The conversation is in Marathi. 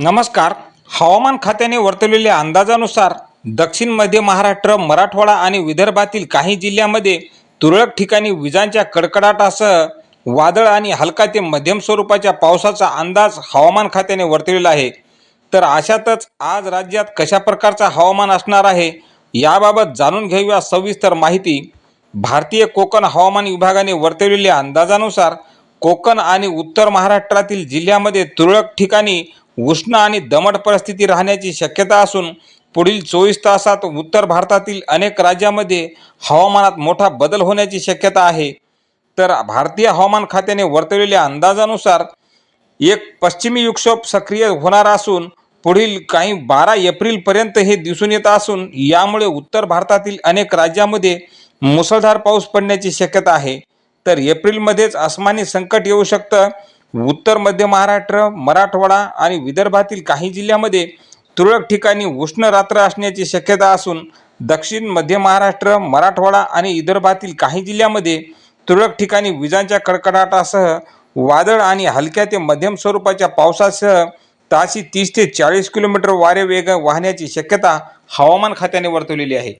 नमस्कार. हवामान खात्याने वर्तवलेल्या अंदाजानुसार दक्षिण मध्य महाराष्ट्र मराठवाडा आणि विदर्भातील काही जिल्ह्यामध्ये तुरळक ठिकाणी विजांच्या कडकडाटासह वादळ आणि हलका ते मध्यम स्वरूपाच्या पावसाचा अंदाज हवामान खात्याने वर्तवलेला आहे. तर अशातच आज राज्यात कशा प्रकारचा हवामान असणार आहे याबाबत जाणून घेऊया सविस्तर माहिती. भारतीय कोकण हवामान विभागाने वर्तवलेल्या अंदाजानुसार कोकण आणि उत्तर महाराष्ट्रातील जिल्ह्यामध्ये तुरळक ठिकाणी उष्ण आणि दमट परिस्थिती राहण्याची शक्यता असून पुढील चोवीस तासात उत्तर भारतातील अनेक राज्यामध्ये हवामानात मोठा बदल होण्याची शक्यता आहे. तर भारतीय हवामान खात्याने वर्तवलेल्या अंदाजानुसार एक पश्चिमी विक्षोभ सक्रिय होणार असून पुढील काही बारा एप्रिलपर्यंत हे दिसून येत असून यामुळे उत्तर भारतातील अनेक राज्यामध्ये मुसळधार पाऊस पडण्याची शक्यता आहे. तर एप्रिलमध्येच आसमानी संकट येऊ शकतं. उत्तर मध्य महाराष्ट्र मराठवाडा आणि विदर्भातील काही जिल्ह्यामध्ये तुरळक ठिकाणी उष्ण रात्र असण्याची शक्यता असून दक्षिण मध्य महाराष्ट्र मराठवाडा आणि विदर्भातील काही जिल्ह्यामध्ये तुरळक ठिकाणी विजांच्या कडकडाटासह वादळ आणि हलक्या ते मध्यम स्वरूपाच्या पावसासह ताशी तीस ते चाळीस किलोमीटर वारे वेग वाहण्याची शक्यता हवामान खात्याने वर्तवलेली आहे.